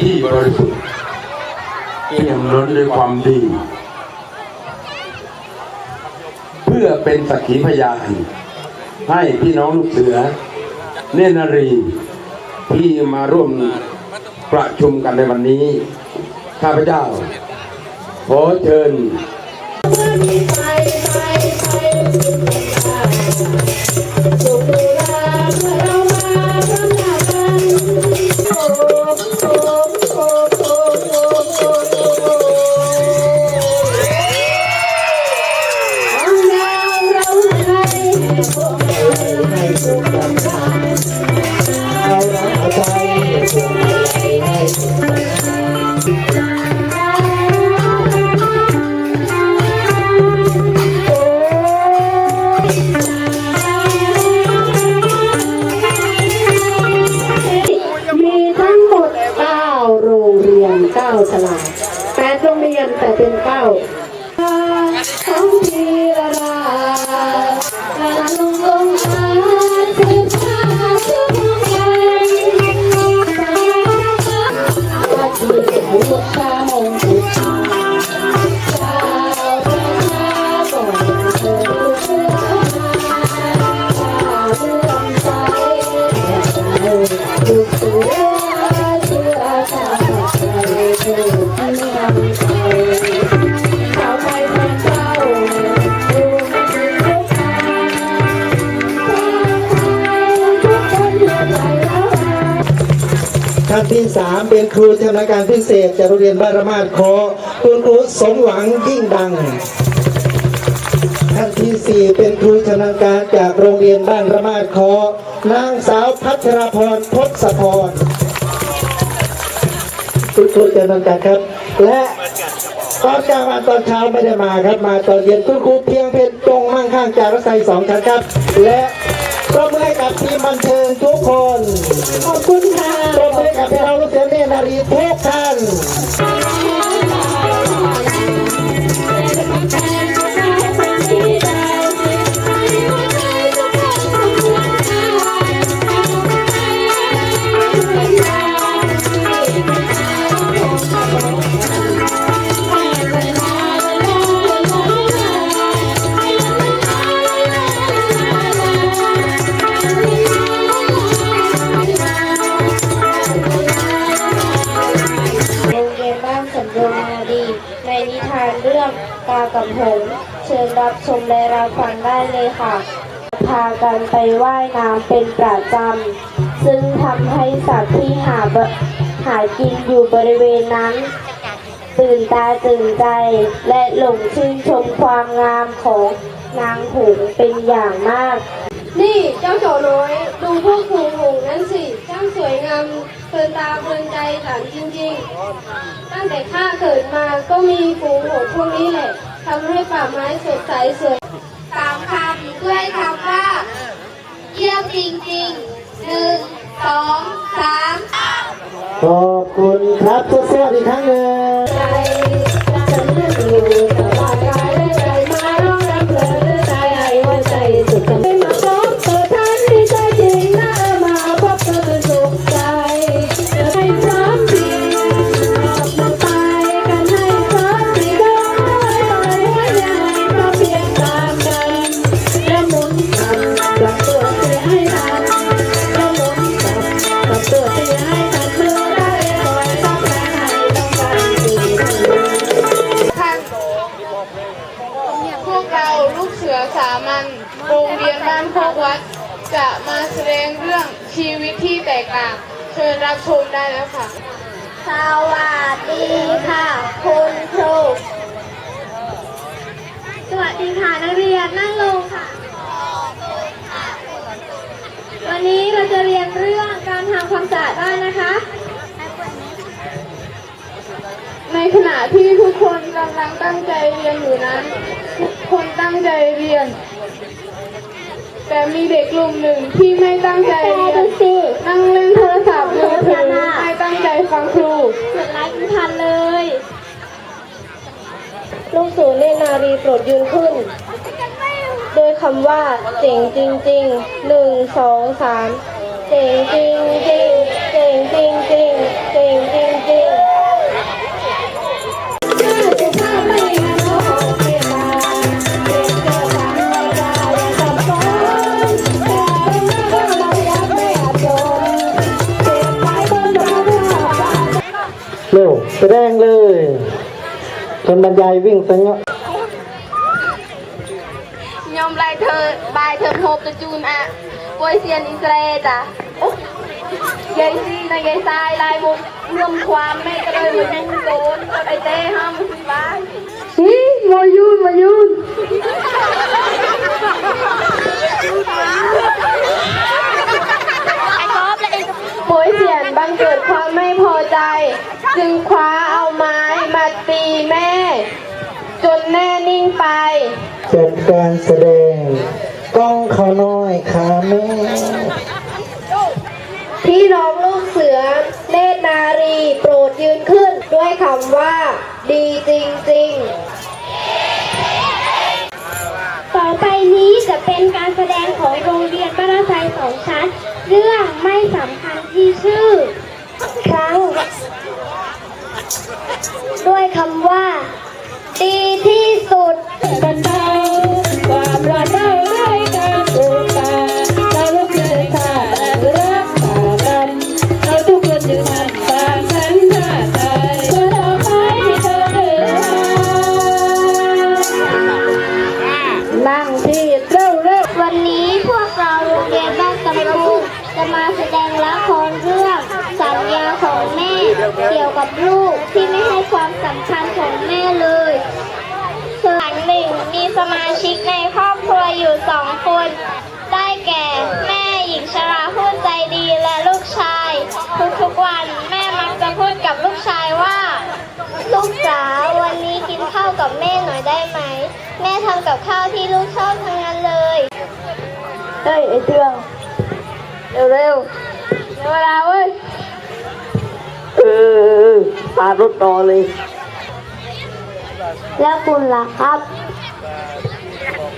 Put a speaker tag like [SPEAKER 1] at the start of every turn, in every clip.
[SPEAKER 1] ที่
[SPEAKER 2] บริสุทธิ์เอี่ยมล้นด้วยความดี เพื่อเป็นสักขีพยานให้พี่น้องลูกเสือ เนนารีที่มาร่วมประชุมกันในวันนี้ ข้าพเจ้า ขอเชิญ
[SPEAKER 1] มี ข 23 เป็นค
[SPEAKER 3] รูชำนาญการพิเศษจากโรงเรียนบ้านระมาดโคคุณครูสมหวังยิ่งดัง ท่านที่ 4 เป็นครูชำนาญการจากโรงเรียนบ้านระมาดโคนางสาวพัชรพรพศสพรคุณครูชำนาญการครับ และตอนกลางวันตอนเช้าไม่ได้มาครับ มาตอนเย็นคุณครูเพียงเพชรตรงมั่งข้างจากรถไฟสองชั้นครับ และ ปรบมือให้กับทีมบันเทิงทุกคน
[SPEAKER 1] ขอบคุณค่ะ
[SPEAKER 3] ปรบมือให้กับพี่น้องลูกเสือเนตรนารีทุกท่าน
[SPEAKER 4] กากับหงส์เชิญรับชมและรับฟังได้เลยค่ะ พากันไปว่ายน้ำเป็นประจำ ซึ่งทำให้สัตว์ที่หาบหากินอยู่บริเวณนั้น ตื่นตาตื่นใจ และหลงชื่นชมความงามของนางหงส์เป็นอย่างมาก
[SPEAKER 5] นี่เจ้าโจน้อย ดูพวกหูหงส์นั้นสิช่างสวยงามเพลินตาเพลินใจฉันจริงๆ ตั้งแต่ข้าเกิดมาก็มีฝูงหงส์พวกนี้แหละ ทำให้ป่าไม้สดใสสวย
[SPEAKER 4] สามคำด้วยคำว่า เยี่ยมจริงๆหนึ่งสองสาม
[SPEAKER 3] ขอบคุณครับทดสอบอีกครั้งหนึ่ง
[SPEAKER 1] จะมาแสดง
[SPEAKER 5] เรื่องชีวิตที่แตกต่าง เชิญรับชมได้แล้วค่ะ
[SPEAKER 4] สวัสดีค่ะ คุณครู
[SPEAKER 5] สวัสดีค่ะนักเรียนนั่งลงค่ะ วันนี้เราจะเรียนเรื่องการทำความสะอาดบ้านนะคะ ในขณะที่ทุกคนกำลังตั้งใจเรียนอยู่นั้น ทุกคนตั้งใจเรียน แต่มีเด็กกลุ่มหนึ่งที่ไม่ตั้งใจเรียนนั่งเล่นโทรศัพท์มือถือไม่ตั้งใจฟังครู
[SPEAKER 4] เกิดไรไม่ทันเลยลูกศูนย์เนตรนารีโปรดยืนขึ้น โดยคำว่าเจ๋งจริงๆหนึ่งสองสามเจ๋งจริงจริง จ
[SPEAKER 3] นบรรยายวิ่งสังเงาะ
[SPEAKER 5] ยอมไล่เธอบายเธอโฮบจะจูนอะโวยเซียนอิสราเอลจ้ะโอ๊ะยายซีนะยายทรายลายบุญรวมความแม่ก็เลยมายุ่งโดนไอเต้ห้ามสิบ้านฮีมายุนมายุน โวยเสียนบังเกิดความไม่พอใจ จึงคว้าเอาไม้มาตีแม่ จนแน่นิ่งไป
[SPEAKER 3] จบการแสดงกล้องเขาน้อยขาแม่
[SPEAKER 4] พี่น้องลูกเสือเนตรนารีโปรดยืนขึ้นด้วยคำว่า ดีจริง
[SPEAKER 6] ต่อไปนี้จะเป็นการแสดงของโรงเรียนบ้านราไซสองชั้น เรื่องไม่สำคัญที่ชื่อ ครั้ง ด้วยคำว่า ดีที่สุดกันเทาความร้อน กับข้าวที่ลูกชอบทั้งนั้นเลย
[SPEAKER 4] เฮ้ยไอเทืองเร็วเดี๋ยวเวลาเว้ย
[SPEAKER 3] เออพารถต่อเลย
[SPEAKER 6] แล้วคุณล่ะครับ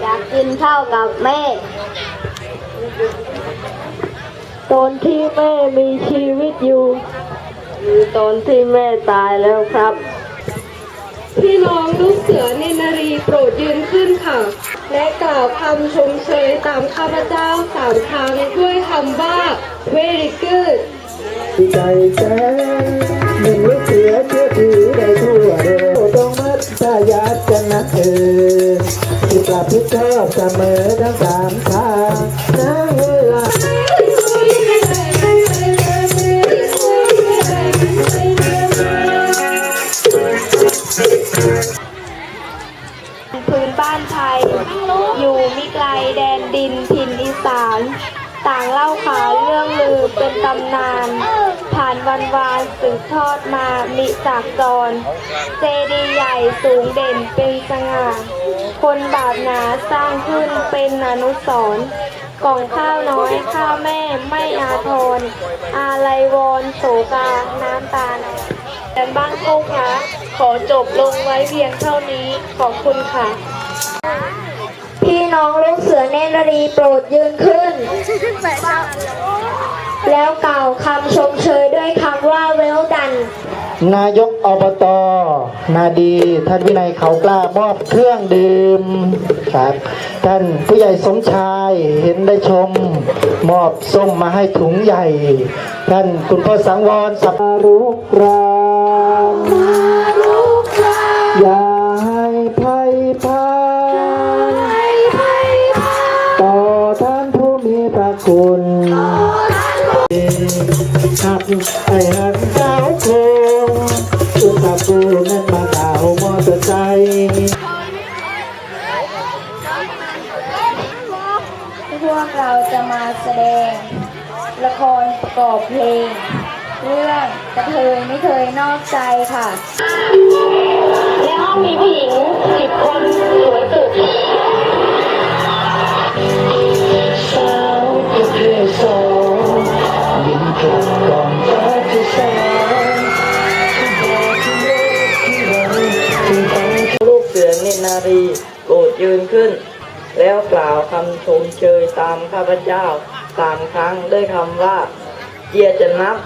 [SPEAKER 6] อยากกินข้าวกับแม่
[SPEAKER 4] ตอนที่แม่มีชีวิตอยู่หรือตอนที่แม่ตายแล้วครับ
[SPEAKER 5] พี่น้องลูกเสือเนนรีโปรดยืนขึ้นค่ะ และกล่าวคำชมเชยตามข้าพเจ้าสามครั้งด้วยคำว่า very good
[SPEAKER 3] ดีใจแจ้หนึ่งลูกเสือเชื่อถือได้ทั่วเดอต้องมัดสายากันนะเธอที่กลับผิดชอบเสมอทั้งสามทาง เป็
[SPEAKER 4] นตำนาน ผ่านวันวานสืบทอดมามิจากจร เจดีย์ใหญ่สูงเด่นเป็นสง่า คนบาปหนาสร้างขึ้นเป็นอนุสรณ์กล่องข้าวน้อยข้าวแม่ไม่อาทร อาไลวอนโศกา น้ำตาไหนแต่บ้านโคกคะขอจบลงไว้เพียงเท่านี้ ขอบคุณค่ะ
[SPEAKER 6] พี่น้องลูกเสือเนตรรีโปรดยืนขึ้น แล้วกล่าวคำชมเชยด้วยคำว่าเวลดัน
[SPEAKER 3] นายกอบต นาดี ท่านวินัยเขากล้ามอบเครื่องดื่มครับท่านผู้ใหญ่สมชายเห็นได้ชม มอบส้มมาให้ถุงใหญ่ ท่านคุณพ่อสังวรสับรุกราม ไอ้หักดาวโคงตุ๊กตาปูนั้นมาดาวมอเตอร์ไซค์พ
[SPEAKER 4] วกเราจะมาแสดง ละครประกอบเพลง เรื่องกระเทยไม่เคยนอกใจค่ะ
[SPEAKER 1] ในห้องมีผู้หญิงสิบคนสวยสุด
[SPEAKER 7] สาวกระเทยสอง
[SPEAKER 8] รนารีโกรธยืนขึ้น แล้วกล่าวคำชมเชยตามข้าพเจ้าสามครั้งด้วยคำว่าเกียจะนับ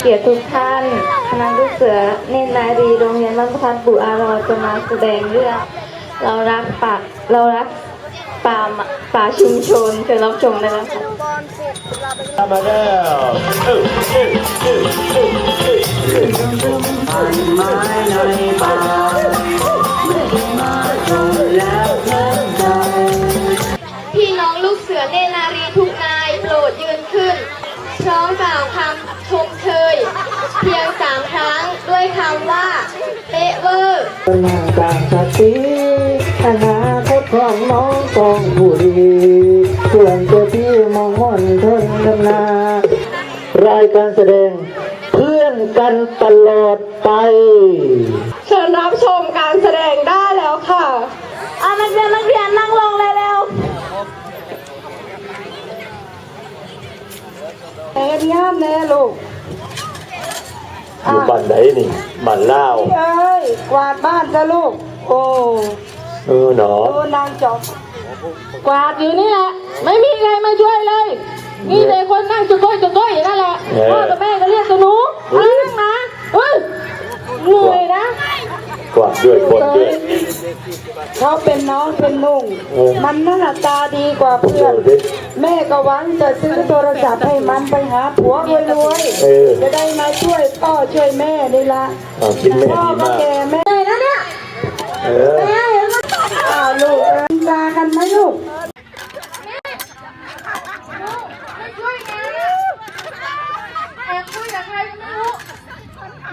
[SPEAKER 4] เกียรติทุกท่านคณะลูกเสือเนตรนารีโรงเรียนบ้านพันปู่อารอจะมาแสดงเรื่อง เรารักป่าเรารัก ป่าป่าชุมชนเชิญรับชมได้แล้วค่ะ
[SPEAKER 2] มาแล้ว
[SPEAKER 5] พี่น้องลูกเสือเนนารีทุกนายโปรดยืนขึ้น พร้อมกล่าวคำชมเชยเพียงสามครั้งด้วยคำว่า เป๊ะเวอร์
[SPEAKER 7] น้าต่างชาติอนา คตของน้องกองผู้ดีส่วนตัวพี่มองม่อนทนดำนารายการแสดงเพื่อนกันตลอดไป
[SPEAKER 5] เชิญรับชมการแสดงได้แล้วค่ะ
[SPEAKER 4] อะนักเรียนนักเรียนนั่งลงเลยเร็ว
[SPEAKER 1] เอ็นย่ามแน่ลูก
[SPEAKER 7] อยู่บ้านไหนนี่บ้านเล่าว
[SPEAKER 1] เอ้ยกวาดบ้านจ้ะลูก โอ้
[SPEAKER 7] เออหนอ
[SPEAKER 1] ดูนางจอมกวาดอยู่นี่แหละไม่มีใครมาช่วยเลยมีแต่คนนั่งจุก้อยจุก้อยอยู่นั่นแหละ
[SPEAKER 7] เออ
[SPEAKER 1] พ่อกับแม่ก็เรียกตัวหนูเอานั่งนะเฮ้ยเหนื่อยนะ
[SPEAKER 7] กวาดด้วยคนด้วย
[SPEAKER 1] เขาเป็นน้องเป็นนุ่ง
[SPEAKER 7] เออ
[SPEAKER 1] มันหน้าตาดีกว่าเพื่อน
[SPEAKER 7] ดูดิ
[SPEAKER 1] แม่ก็หวังจะซื้อโทรศัพท์ให้มันไปหาผัวรวย
[SPEAKER 7] เออ
[SPEAKER 1] ๆจะได้มาช่วยพ่อช่วยแม่นี่ละ
[SPEAKER 7] อ่าคิดแม่
[SPEAKER 1] พ่อ
[SPEAKER 7] ดี
[SPEAKER 1] ก็
[SPEAKER 7] มาก
[SPEAKER 1] แก่แม่นะเนี่ย ไหมลูก
[SPEAKER 5] แอบคุยกับใครก็ไม่รู้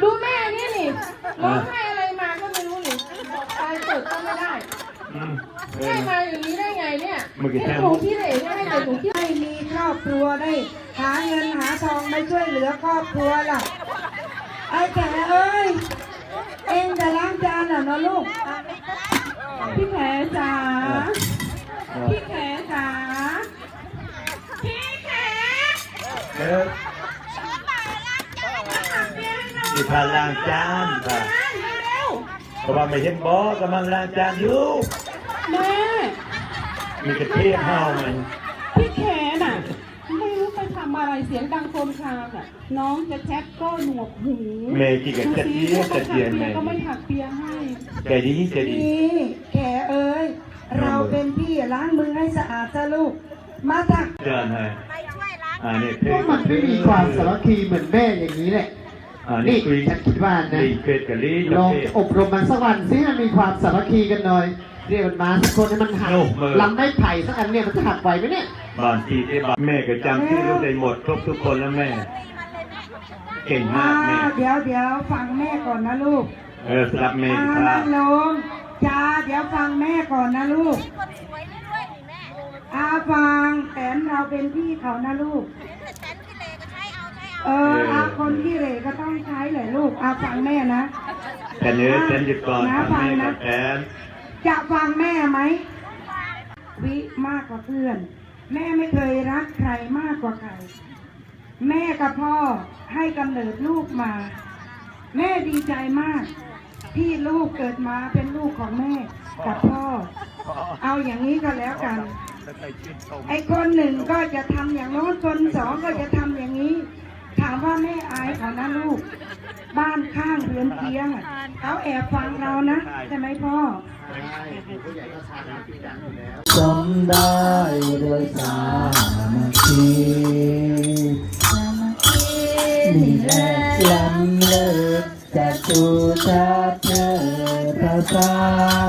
[SPEAKER 5] ดูแม่นี่นี่ร้องไห้อะไรมาก็ไม่รู้นี่บอกตายเปิดก็ไม่ได้แม่มาอย่างนี้ได้ไงเนี่ยเป็นถุงที่เหล่เนี่ยให้เป็นถุงที่
[SPEAKER 1] ให้มีครอบครัวได้ หาเงินหาทองไปช่วยเหลือครอบครัวล่ะ ไอ้แก่เอ้ย เองจะล้างจานเหรอเนาะลูก พี่แขจ๋า พี่แขจ๋า
[SPEAKER 7] เออที่ พาล้างจานค่ะเพราะว่าไม่เห็นบอกกำลังล้างจานอยู่
[SPEAKER 1] แม่
[SPEAKER 7] มีกระเทียมเฮามัน
[SPEAKER 1] พี่แขน่ะ ไม่รู้ไปทำอะไรเสียงดังโครมครามอะ น้องจะแชทก็หนวกหู
[SPEAKER 7] เมย์กี่กับกระเทียมกระเทียม
[SPEAKER 1] แม่
[SPEAKER 7] แม่
[SPEAKER 1] ก็ไม่ถักเปียให้
[SPEAKER 7] ใจดีใจดี
[SPEAKER 1] นี่แขเอ้ย เราเป็นพี่ล้างมือให้สะอาดจ้ะลูก มาถัก
[SPEAKER 7] เดินให้อ่านี่เพล
[SPEAKER 9] ก็
[SPEAKER 7] ง
[SPEAKER 9] มันไม่มีความสามัคคีเหมือนแม่อย่างนี้แหละ
[SPEAKER 7] อ่า
[SPEAKER 9] นี่
[SPEAKER 7] นี่คุย
[SPEAKER 9] ฉันคิดว่านะ
[SPEAKER 7] ลีเพชรกับลี
[SPEAKER 9] ลองจะอบรมมันสักวันสิให้มันมีความสามัคคีกันหน่อยเรียกมันมาสักคนให้มันหักลำไม้ไผ่สักอันเนี่ยมันจะหักไหวไหมเนี่ย
[SPEAKER 7] บางทีที่บ้านแม่ก็จำที่รู้ได้หมดครบทุกคนแล้วแม่ เก่ง
[SPEAKER 1] อ่ามา
[SPEAKER 7] กแม่
[SPEAKER 1] เดี๋ยวเดี๋ยวฟังแม่ก่อนนะลูก
[SPEAKER 7] เออสำหรับแม่
[SPEAKER 1] อ่า
[SPEAKER 7] ครั
[SPEAKER 1] นั่
[SPEAKER 7] บ
[SPEAKER 1] งลงจ้าเดี๋ยวฟังแม่ก่อนนะลูกอาฟังแตนเราเป็นพี่เขานะลูก เอออาคนที่เหลก็ต้องใช้แหละลูกอาฟังแม่นะ
[SPEAKER 7] แต่เนื้อฉันหยุดก่อน
[SPEAKER 1] นะ
[SPEAKER 7] ทำ
[SPEAKER 1] ฟัง
[SPEAKER 7] แม่
[SPEAKER 1] นะ
[SPEAKER 7] กับแทน
[SPEAKER 1] จะฟังแม่ไหมวิมากกว่าเพื่อน แม่ไม่เคยรักใครมากกว่าใคร แม่กับพ่อให้กำเนิดลูกมา แม่ดีใจมาก ที่ลูกเกิดมาเป็นลูกของแม่กับพ่อ เอาอย่างนี้ก็แล้วกันไอ้คนหนึ่งก็จะทำอย่างโน้นคนสองก็จะทำอย่างนี้ถามว่าแม่อายเขานะลูก บ้านข้างเรือนเคียงอะเขาแอบฟังเรานะใช่ไหมพ่อ
[SPEAKER 7] จำได้โดยสามัคคีนี่แหละล้ำเลิศจะจูชาติเธอพระศาสนา